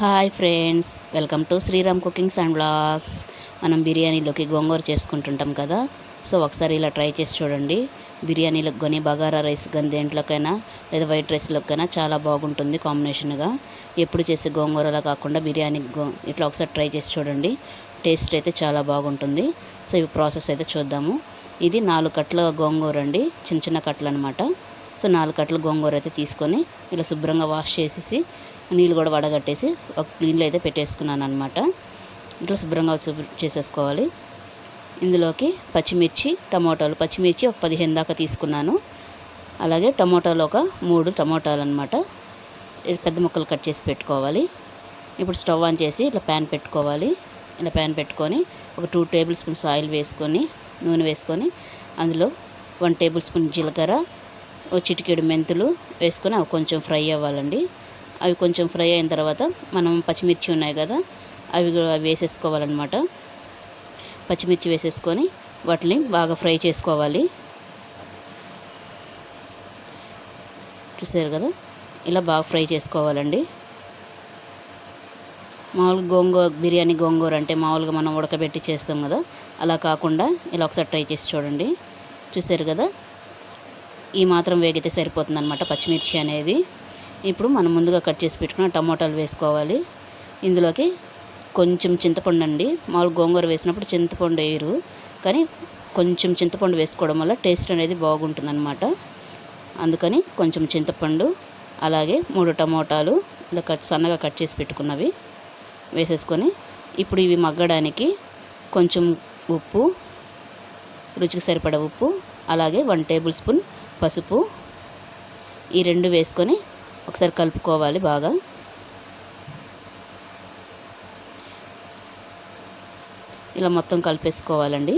Hi friends welcome to Sriram cookings and blogs మనం బిర్యానీలోకి గోంగూర చేసుకుంటుంటాం కదా సో ఒకసారి ఇలా ట్రై చేసి చూడండి. బిర్యానీలకు కానీ బగారా రైస్ కానీ దేంట్లోకైనా లేదా వైట్ రైస్లోకైనా చాలా బాగుంటుంది కాంబినేషన్గా. ఎప్పుడు చేసే గోంగూరలా కాకుండా బిర్యానీ గో ఇట్లా ఒకసారి ట్రై చేసి చూడండి. టేస్ట్ అయితే చాలా బాగుంటుంది. సో ఇవి ప్రాసెస్ అయితే చూద్దాము. ఇది నాలుగు కట్ల గోంగూర అండి చిన్న చిన్న కట్టలు అనమాట సో నాలుగు కట్టలు గోంగూర అయితే తీసుకొని ఇలా శుభ్రంగా వాష్ చేసేసి నీళ్ళు కూడా వడగట్టేసి ఒక నీళ్ళు అయితే పెట్టేసుకున్నాను అనమాట ఇట్లా శుభ్రంగా చేసేసుకోవాలి. ఇందులోకి పచ్చిమిర్చి టమోటాలు. పచ్చిమిర్చి ఒక పదిహేను దాకా తీసుకున్నాను. అలాగే టమోటాలు ఒక మూడు టమోటాలు అనమాట పెద్ద ముక్కలు కట్ చేసి పెట్టుకోవాలి. ఇప్పుడు స్టవ్ ఆన్ చేసి ఇట్లా ప్యాన్ పెట్టుకోవాలి. ఇలా ప్యాన్ పెట్టుకొని ఒక టూ టేబుల్ స్పూన్స్ ఆయిల్ వేసుకొని నూనె వేసుకొని అందులో వన్ టేబుల్ స్పూన్ జీలకర్ర ఓ చిటికెడు మెంతులు వేసుకొని అవి కొంచెం ఫ్రై అవ్వాలండి. అవి కొంచెం ఫ్రై అయిన తర్వాత మనం పచ్చిమిర్చి ఉన్నాయి కదా అవి కూడా వేసేసుకోవాలన్నమాట. పచ్చిమిర్చి వేసేసుకొని వాటిని బాగా ఫ్రై చేసుకోవాలి. చూసారు కదా? ఇలా బాగా ఫ్రై చేసుకోవాలండి. మామూలుగా గోంగూర బిర్యానీ గోంగూర అంటే మామూలుగా మనం ఉడకబెట్టి చేస్తాం కదా అలా కాకుండా ఇలా ఒకసారి ట్రై చేసి చూడండి. చూసారు కదా? ఈ మాత్రం వేగితే సరిపోతుంది అనమాట పచ్చిమిర్చి అనేది. ఇప్పుడు మనం ముందుగా కట్ చేసి పెట్టుకున్న టమోటాలు వేసుకోవాలి. ఇందులోకి కొంచెం చింతపండు అండి. మామూలు గోంగూర వేసినప్పుడు చింతపండు వేయరు. కానీ కొంచెం చింతపండు వేసుకోవడం వల్ల టేస్ట్ అనేది బాగుంటుంది అనమాట అందుకని కొంచెం చింతపండు అలాగే మూడు టమోటాలు ఇలా కట్ సన్నగా కట్ చేసి పెట్టుకున్నవి వేసేసుకొని ఇప్పుడు ఇవి మగ్గడానికి కొంచెం ఉప్పు రుచికి సరిపడ ఉప్పు అలాగే వన్ టేబుల్ స్పూన్ పసుపు ఈ రెండు వేసుకొని ఒకసారి కలుపుకోవాలి బాగా. ఇలా మొత్తం కలిపేసుకోవాలండి.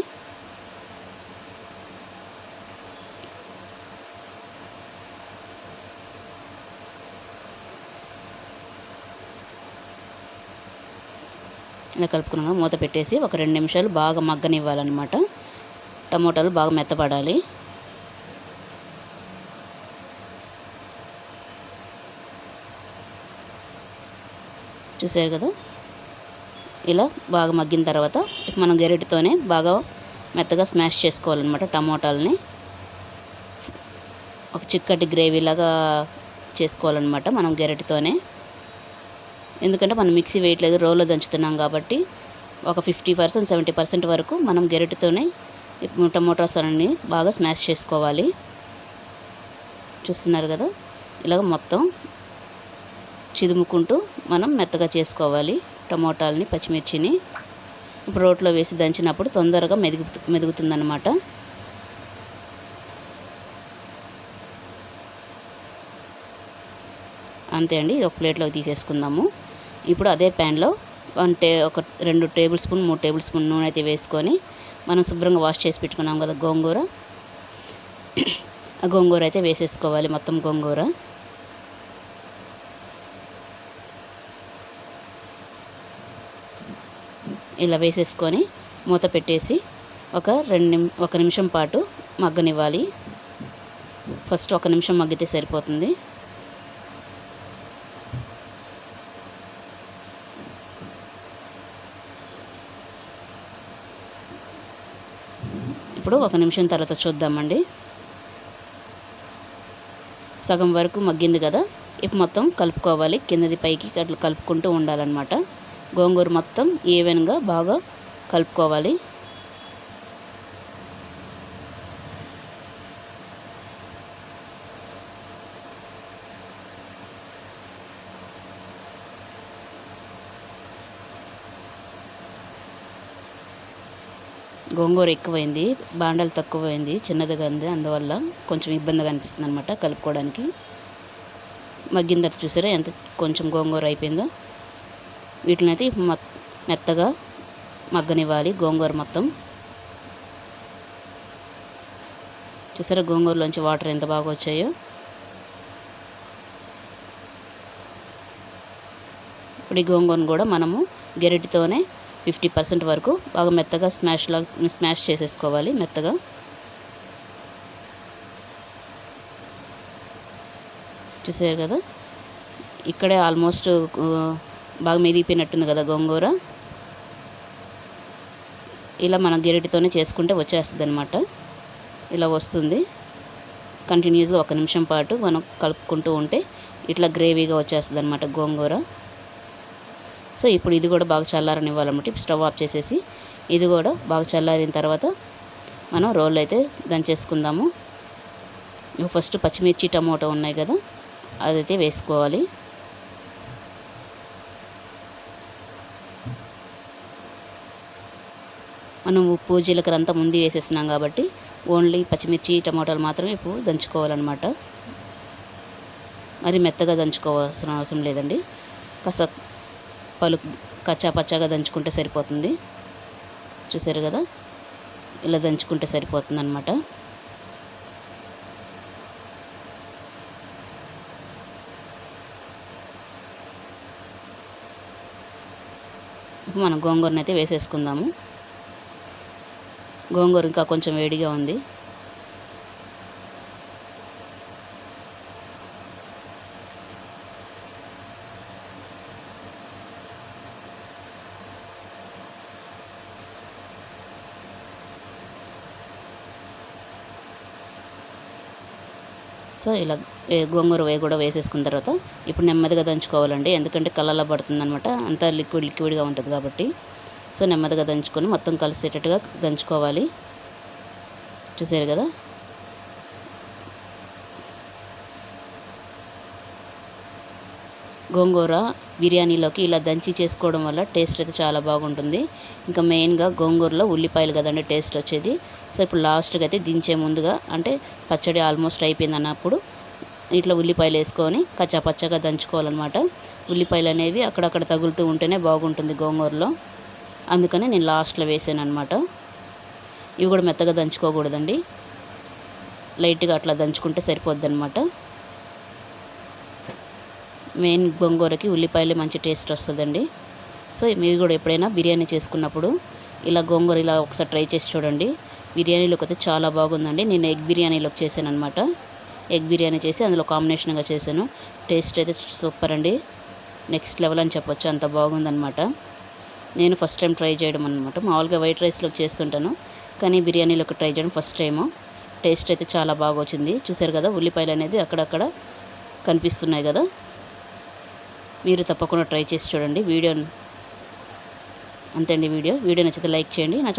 ఇలా కలుపుకున్నాక మూత పెట్టేసి ఒక రెండు నిమిషాలు బాగా మగ్గనివ్వాలన్నమాట. టమోటాలు బాగా మెత్తపడాలి. చూసారు కదా? ఇలా బాగా మగ్గిన తర్వాత మనం గెరటితోనే బాగా మెత్తగా స్మాష్ చేసుకోవాలన్నమాట టమోటాలని. ఒక చిక్కటి గ్రేవీలాగా చేసుకోవాలన్నమాట మనం గెరటితోనే. ఎందుకంటే మనం మిక్సీ వేయట్లేదు రోల్లో దంచుతున్నాం కాబట్టి ఒక ఫిఫ్టీ పర్సెంట్ సెవెంటీ పర్సెంట్ వరకు మనం గెరటితోనే టమోటాస్ అన్ని బాగా స్మాష్ చేసుకోవాలి. చూస్తున్నారు కదా? ఇలాగ మొత్తం చిదుముకుంటూ మనం మెత్తగా చేసుకోవాలి టమోటాలని పచ్చిమిర్చిని. ఇప్పుడు రోట్లో వేసి దంచినప్పుడు తొందరగా మెదుగు మెదుగుతుందన్నమాట. అంతే అండి ఇది ఒక ప్లేట్లోకి తీసేసుకుందాము. ఇప్పుడు అదే ప్యాన్లో వన్ టే ఒక రెండు టేబుల్ స్పూన్ మూడు టేబుల్ స్పూన్ నూనె అయితే వేసుకొని మనం శుభ్రంగా వాష్ చేసి పెట్టుకున్నాం కదా గోంగూర. ఆ గోంగూర అయితే వేసేసుకోవాలి మొత్తం గోంగూర. ఇలా వేసేసుకొని మూత పెట్టేసి ఒక రెండు నిమి ఒక నిమిషం పాటు మగ్గనివ్వాలి. ఫస్ట్ ఒక నిమిషం మగ్గితే సరిపోతుంది. ఇప్పుడు ఒక నిమిషం తర్వాత చూద్దామండి. సగం వరకు మగ్గింది కదా? ఇప్పుడు మొత్తం కలుపుకోవాలి. కిందది పైకి కలుపుకుంటూ ఉండాలన్నమాట. గోంగూర మొత్తం ఈవెన్గా బాగా కలుపుకోవాలి. గోంగూర ఎక్కువైంది బాండలు తక్కువైంది చిన్నదిగా ఉంది అందువల్ల కొంచెం ఇబ్బందిగా అనిపిస్తుంది అనమాట కలుపుకోవడానికి. మగ్గిన తర్వాత చూసారా ఎంత కొంచెం గోంగూర అయిపోయిందో? వీటిని అయితే మెత్తగా మగ్గనివ్వాలి గోంగూర మొత్తం. చూసారా గోంగూరలోంచి వాటర్ ఎంత బాగా వచ్చాయో? ఇప్పుడు ఈ గోంగూరను కూడా మనము గెరటితోనే ఫిఫ్టీ పర్సెంట్ వరకు బాగా మెత్తగా స్మాష్లా స్మాష్ చేసేసుకోవాలి మెత్తగా. చూసారు కదా? ఇక్కడే ఆల్మోస్ట్ బాగా మెదిగిపోయినట్టుంది కదా గోంగూర. ఇలా మనం గెరిటితోనే చేసుకుంటే వచ్చేస్తుంది అనమాట ఇలా వస్తుంది. కంటిన్యూస్గా ఒక నిమిషం పాటు మనం కలుపుకుంటూ ఉంటే ఇట్లా గ్రేవీగా వచ్చేస్తుంది అనమాట గోంగూర. సో ఇప్పుడు ఇది కూడా బాగా చల్లారని ఇవ్వాలన్నమాట స్టవ్ ఆఫ్ చేసేసి ఇది కూడా బాగా చల్లారిన తర్వాత మనం రోల్ అయితే దంచేసుకుందాము ఫస్ట్ పచ్చిమిర్చి టమోటో ఉన్నాయి కదా అదైతే వేసుకోవాలి. మనం ఉప్పు జీలకర్ర అంతా ముందు వేసేసినాం కాబట్టి ఓన్లీ పచ్చిమిర్చి టమోటాలు మాత్రమే ఇప్పుడు దంచుకోవాలన్నమాట. మరి మెత్తగా దంచుకోవాల్సిన అవసరం లేదండి. కాస్త పలు కచ్చా పచ్చాగా దంచుకుంటే సరిపోతుంది. చూసారు కదా? ఇలా దంచుకుంటే సరిపోతుంది అనమాట ఇప్పుడు మనం వేసేసుకుందాము. గోంగూర ఇంకా కొంచెం వేడిగా ఉంది. సో ఇలా వే- గోంగూర వేయి కూడా వేసేసుకున్న తర్వాత ఇప్పుడు నెమ్మదిగా దంచుకోవాలండి. ఎందుకంటే కళ్ళలో పడుతుంది అనమాట అంతా లిక్విడ్ లిక్విడ్గా ఉంటుంది కాబట్టి. సో నెమ్మదిగా దంచుకొని మొత్తం కలిసేటట్టుగా దంచుకోవాలి. చూసారు కదా? గోంగూర బిర్యానీలోకి ఇలా దంచి చేసుకోవడం వల్ల టేస్ట్ అయితే చాలా బాగుంటుంది. ఇంకా మెయిన్గా గోంగూరలో ఉల్లిపాయలు కదండి టేస్ట్ వచ్చేది. సో ఇప్పుడు లాస్ట్కి అయితే దించే ముందుగా అంటే పచ్చడి ఆల్మోస్ట్ అయిపోయింది అన్నప్పుడు ఇట్లా ఉల్లిపాయలు వేసుకొని కచ్చా పచ్చగా దంచుకోవాలన్నమాట. ఉల్లిపాయలు అనేవి అక్కడక్కడ తగులుతూ ఉంటేనే బాగుంటుంది గోంగూరలో. అందుకని నేను లాస్ట్లో వేసాను అనమాట ఇవి కూడా మెత్తగా దంచుకోకూడదండి. లైట్గా అట్లా దంచుకుంటే సరిపోద్ది అనమాట మెయిన్ గోంగూరకి ఉల్లిపాయలు మంచి టేస్ట్ వస్తుందండి. సో మీరు కూడా ఎప్పుడైనా బిర్యానీ చేసుకున్నప్పుడు ఇలా గోంగూర ఇలా ఒకసారి ట్రై చేసి చూడండి. బిర్యానీలోకి అయితే చాలా బాగుందండి. నేను ఎగ్ బిర్యానీలోకి చేశాను అనమాట ఎగ్ బిర్యానీ చేసి అందులో కాంబినేషన్గా చేశాను. టేస్ట్ అయితే సూపర్ అండి నెక్స్ట్ లెవెల్ అని చెప్పొచ్చు. అంత బాగుందనమాట నేను ఫస్ట్ టైం ట్రై చేయడం అనమాట మామూలుగా వైట్ రైస్లోకి చేస్తుంటాను. కానీ బిర్యానీలోకి ట్రై చేయడం ఫస్ట్ టైము టేస్ట్ అయితే చాలా బాగా వచ్చింది. చూసారు కదా ఉల్లిపాయలు అనేది అక్కడక్కడ కనిపిస్తున్నాయి కదా. మీరు తప్పకుండా ట్రై చేసి చూడండి. వీడియో అంతే అండి వీడియో. వీడియో నచ్చితే లైక్ చేయండి. నా